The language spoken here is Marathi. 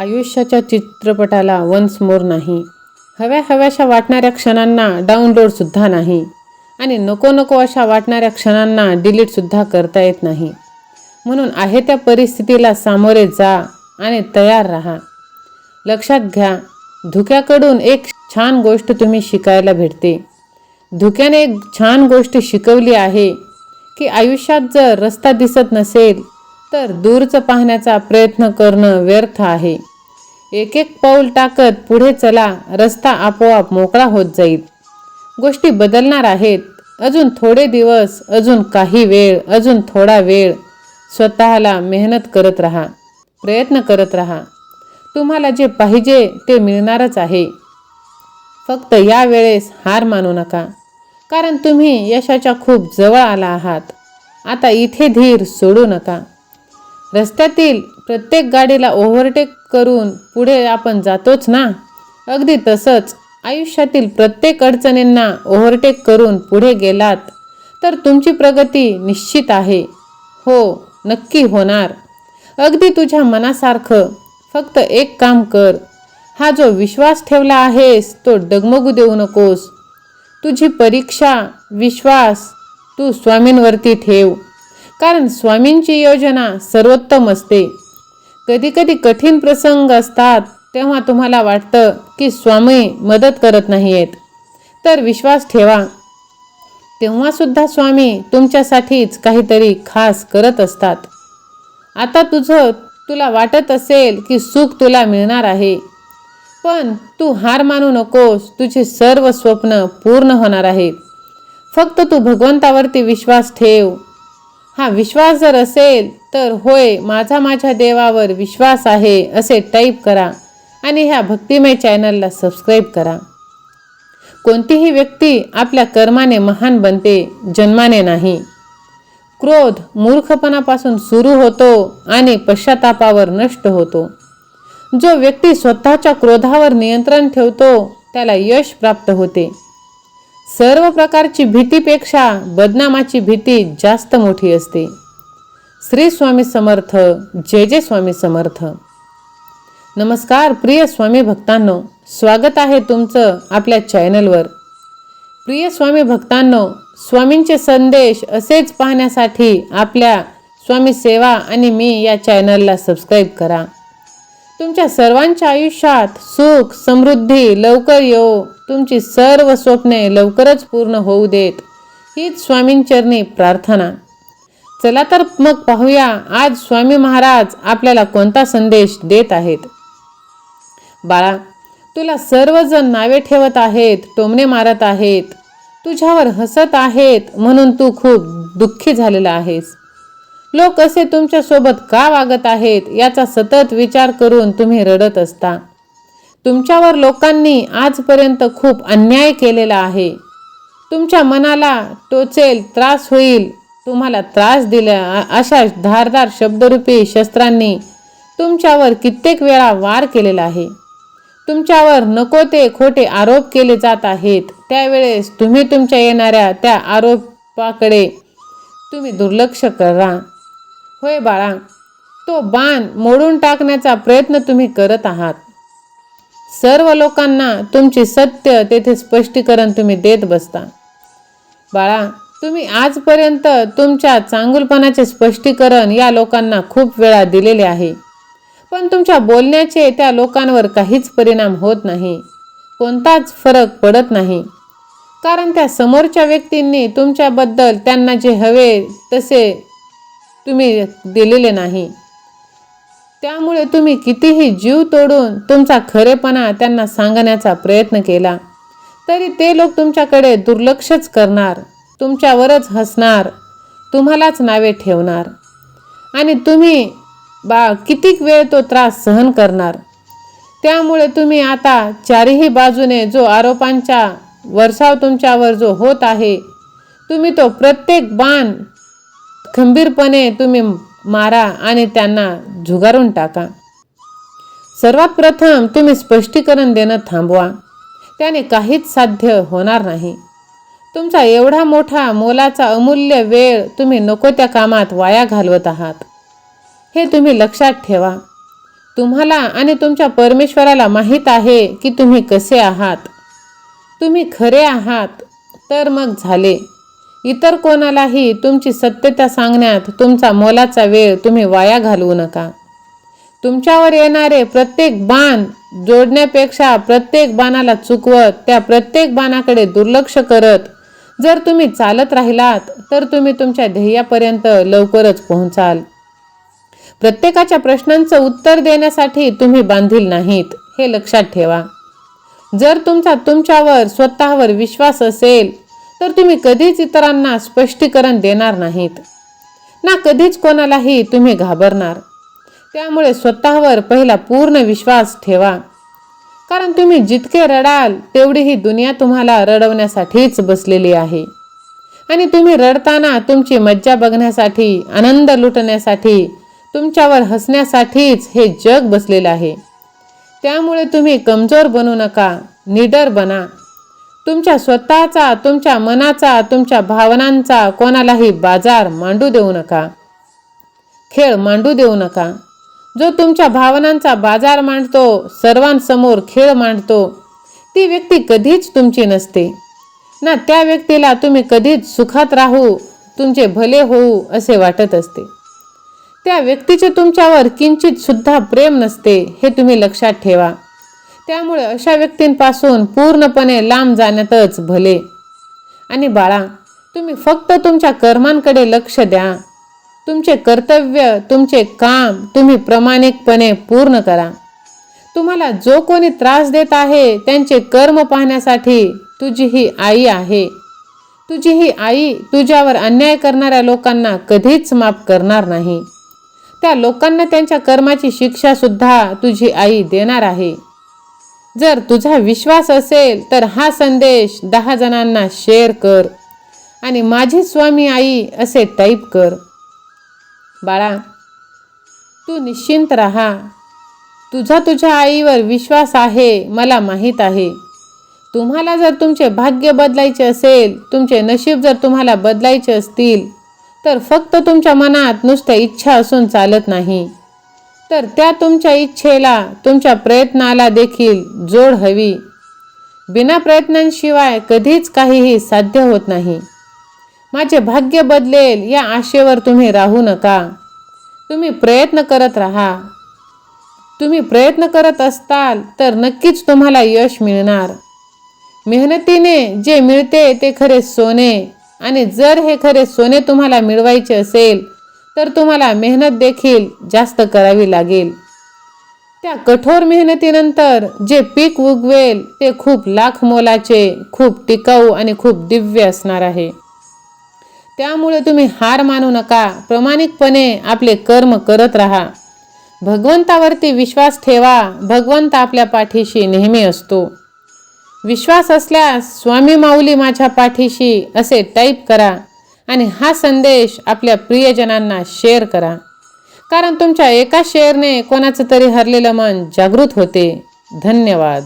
आयुष्याच्या चित्रपटाला वन्स मोर नाही. हव्या हव्याशा वाटणाऱ्या क्षणांना डाउनलोडसुद्धा नाही. आणि नको नको अशा वाटणाऱ्या क्षणांना डिलीटसुद्धा करता येत नाही. म्हणून आहे त्या परिस्थितीला सामोरे जा आणि तयार राहा. लक्षात घ्या धुक्याकडून एक छान गोष्ट तुम्ही शिकायला भेटते. धुक्याने एक छान गोष्ट शिकवली आहे की आयुष्यात जर रस्ता दिसत नसेल तर दूरचं पाहण्याचा प्रयत्न करणं व्यर्थ आहे. एक एक पाऊल टाकत पुढे चला रस्ता आपोआप मोकळा होत जाईल. गोष्टी बदलणार आहेत. अजून थोडे दिवस अजून काही वेळ अजून थोडा वेळ. स्वतःला मेहनत करत राहा. प्रयत्न करत राहा. तुम्हाला जे पाहिजे ते मिळणारच आहे. फक्त या वेळेस हार मानू नका. कारण तुम्ही यशाच्या खूप जवळ आला आहात. आता इथे धीर सोडू नका. रस्त्यातील प्रत्येक गाडीला ओव्हरटेक करून पुढे आपण जातोच ना? अगदी तसंच. आयुष्यातील प्रत्येक अडचणींना ओव्हरटेक करून पुढे गेलात तर तुमची प्रगती निश्चित आहे. हो नक्की होणार. अगदी तुझ्या मनासारखं फक्त एक काम कर. हा जो विश्वास ठेवला आहेस तो डगमगू देऊ नकोस. तुझी परीक्षा विश्वास तू स्वामींवरती ठेव. कारण स्वामींची योजना सर्वोत्तम असते. कधीकधी कठीण प्रसंग असतात तेव्हा तुम्हाला वाटतं की स्वामी मदत करत नाही आहेत तर विश्वास ठेवा. तेव्हासुद्धा स्वामी तुमच्यासाठीच काहीतरी खास करत असतात. आता तुझं तुला वाटत असेल की सुख तुला मिळणार आहे. पण तू हार मानू नकोस तुझी सर्व स्वप्न पूर्ण होणार आहेत. फक्त तू भगवंतावरती विश्वास ठेव. हा विश्वास जर असेल तर होय माझा माझ्या देवावर विश्वास आहे असे टाईप करा. आणि ह्या भक्तिमय चॅनलला सबस्क्राईब करा. कोणतीही व्यक्ती आपल्या कर्माने महान बनते जन्माने नाही. क्रोध मूर्खपणापासून सुरू होतो आणि पश्चातापावर नष्ट होतो. जो व्यक्ती स्वतःच्या क्रोधावर नियंत्रण ठेवतो त्याला यश प्राप्त होते. सर्व प्रकारची भीतीपेक्षा बदनामाची भीती जास्त मोठी असते. श्री स्वामी समर्थ जय जय स्वामी समर्थ. नमस्कार प्रिय स्वामी भक्तांनो. स्वागत आहे तुमचं आपल्या चॅनलवर. प्रिय स्वामी भक्तांनो स्वामींचे संदेश असेच पाहण्यासाठी आपल्या स्वामी सेवा आणि मी या चॅनलला सबस्क्राईब करा. तुमच्या सर्वांच्या आयुष्यात सुख समृद्धी लवकर येऊ तुमची सर्व स्वप्ने लवकरच पूर्ण होऊ देत. हीच स्वामींचरणी प्रार्थना. चला तर मग पाहूया आज स्वामी महाराज आपल्याला कोणता संदेश देत आहेत? बाळा तुला सर्वजण नावे ठेवत आहेत टोमणे मारत आहेत. तुझ्यावर हसत आहेत म्हणून तू खूप दुःखी झालेला आहेस. लोक असे तुमच्यासोबत का वागत आहेत याचा सतत विचार करून तुम्ही रडत असता. तुमच्यावर लोकांनी आजपर्यंत खूप अन्याय केलेला आहे. तुमच्या मनाला टोचेल त्रास होईल तुम्हाला त्रास दिला अशा धारदार शब्दरूपी शस्त्रांनी तुमच्यावर कित्येक वेळा वार केलेला आहे. तुमच्यावर नको ते खोटे आरोप केले जात आहेत. त्यावेळेस तुम्ही तुमच्या येणाऱ्या त्या आरोपाकडे तुम्ही दुर्लक्ष करा. होय बाळा तो बाण मोडून टाकण्याचा प्रयत्न तुम्ही करत आहात. सर्व लोकांना तुमची सत्य तेथे स्पष्टीकरण तुम्ही देत बसता. बाळा तुम्ही आजपर्यंत तुमच्या चांगुलपणाचे स्पष्टीकरण या लोकांना खूप वेळा दिलेले आहे. पण तुमच्या बोलण्याचे त्या लोकांवर काहीच परिणाम होत नाही. कोणताच फरक पडत नाही. कारण त्या समोरच्या व्यक्तींनी तुमच्याबद्दल त्यांना जे हवे तसे तुम्ही दिलेले नाही. त्यामुळे तुम्ही कितीही जीव तोडून तुमचा खरेपणा त्यांना सांगण्याचा प्रयत्न केला तरी ते लोक तुमच्याकडे दुर्लक्षच करणार तुमच्यावरच हसणार तुम्हालाच नावे ठेवणार. आणि तुम्ही बा कितीक वेळ तो त्रास सहन करणार? त्यामुळे तुम्ही आता चारही बाजूने जो आरोपांचा वर्षाव तुमच्यावर जो होत आहे तुम्ही तो प्रत्येक बाण खंबीरपणे तुम्ही मारा आणि त्यांना झुगारून टाका. सर्वात प्रथम तुम्ही स्पष्टीकरण देणं थांबवा. त्याने काहीच साध्य होणार नाही. तुमचा एवढा मोठा मोलाचा अमूल्य वेळ तुम्ही नको त्या कामात वाया घालवत आहात. हे तुम्ही लक्षात ठेवा. तुम्हाला आणि तुमच्या परमेश्वराला माहीत आहे की तुम्ही कसे आहात. तुम्ही खरे आहात तर मग झाले. इतर कोणालाही तुमची सत्यता सांगण्यात तुमचा मोलाचा वेळ तुम्ही वाया घालवू नका. तुमच्यावर येणारे प्रत्येक बाण जोडण्यापेक्षा प्रत्येक बाणाला चुकवत त्या प्रत्येक बाणाकडे दुर्लक्ष करत जर तुम्ही चालत राहिलात तर तुम्ही तुमच्या ध्येयापर्यंत लवकरच पोहोचाल. प्रत्येकाच्या प्रश्नांचं उत्तर देण्यासाठी तुम्ही बांधील नाहीत हे लक्षात ठेवा. जर तुमचा तुमच्यावर स्वतःवर विश्वास असेल तर तुम्ही कधीच इतरांना स्पष्टीकरण देणार नाहीत. ना कधीच कोणालाही तुम्ही घाबरणार. त्यामुळे स्वतःवर पहिला पूर्ण विश्वास ठेवा. कारण तुम्ही जितके रडाल तेवढी ही दुनिया तुम्हाला रडवण्यासाठीच बसलेली आहे. आणि तुम्ही रडताना तुमची मज्जा बघण्यासाठी आनंद लुटण्यासाठी तुमच्यावर हसण्यासाठीच हे जग बसलेलं आहे. त्यामुळे तुम्ही कमजोर बनू नका निडर बना. तुमच्या स्वतःचा तुमच्या मनाचा तुमच्या भावनांचा कोणालाही बाजार मांडू देऊ नका. खेळ मांडू देऊ नका. जो तुमच्या भावनांचा बाजार मांडतो सर्वांसमोर खेळ मांडतो ती व्यक्ती कधीच तुमची नसते. ना त्या व्यक्तीला तुम्ही कधीच सुखात राहू तुमचे भले होऊ असे वाटत असते. त्या व्यक्तीचे तुमच्यावर किंचित सुद्धा प्रेम नसते हे तुम्ही लक्षात ठेवा. त्यामुळे अशा व्यक्तींपासून पूर्णपणे लांब जाण्यातच भले. आणि बाळा तुम्ही फक्त तुमच्या कर्मांकडे लक्ष द्या. तुमचे कर्तव्य तुमचे काम तुम्ही प्रामाणिकपणे पूर्ण करा. तुम्हाला जो कोणी त्रास देत आहे त्यांचे कर्म पाहण्यासाठी तुझी ही आई आहे. तुझी ही आई तुझ्यावर अन्याय करणाऱ्या लोकांना कधीच माफ करणार नाही. त्या लोकांना त्यांच्या कर्माची शिक्षासुद्धा तुझी आई देणार आहे. जर तुझा विश्वास असेल तर हा संदेश दहा जणांना शेअर कर. आणि माझी स्वामी आई असे टाईप कर. बाळा तू निश्चिंत राहा. तुझा तुझ्या आईवर विश्वास आहे मला माहीत आहे. तुम्हाला जर तुमचे भाग्य बदलायचे असेल तुमचे नशीब जर तुम्हाला बदलायचे असतील तर फक्त तुमच्या मनात नुसत्या इच्छा असून चालत नाही. तर त्या तुमच्या इच्छेला तुमच्या प्रयत्नाला देखील जोड हवी. बिना प्रयत्नांशिवाय कधीच काहीही साध्य होत नाही. माझे भाग्य बदलेल या आशेवर तुम्ही राहू नका. तुम्ही प्रयत्न करत राहा. तुम्ही प्रयत्न करत असताल तर नक्कीच तुम्हाला यश मिळणार. मेहनतीने जे मिळते ते खरे सोने आणि जर हे खरे सोने तुम्हाला मिळवायचे असेल तर तुम्हाला मेहनत देखील जास्त करावी लागेल. त्या कठोर मेहनतीनंतर जे पीक उगवेल ते खूप लाख मोलाचे खूप टिकाऊ आणि खूप दिव्य असणार आहे. त्यामुळे तुम्ही हार मानू नका. प्रामाणिकपणे आपले कर्म करत राहा. भगवंतावरती विश्वास ठेवा. भगवंत आपल्या पाठीशी नेहमी असतो. विश्वास असल्यास स्वामी माऊली माझ्या पाठीशी असे टाईप करा. आणि हा संदेश आपल्या प्रियजनांना शेअर करा. कारण तुमच्या एका शेअरने कोणाचं तरी हरलेलं मन जागृत होते. धन्यवाद.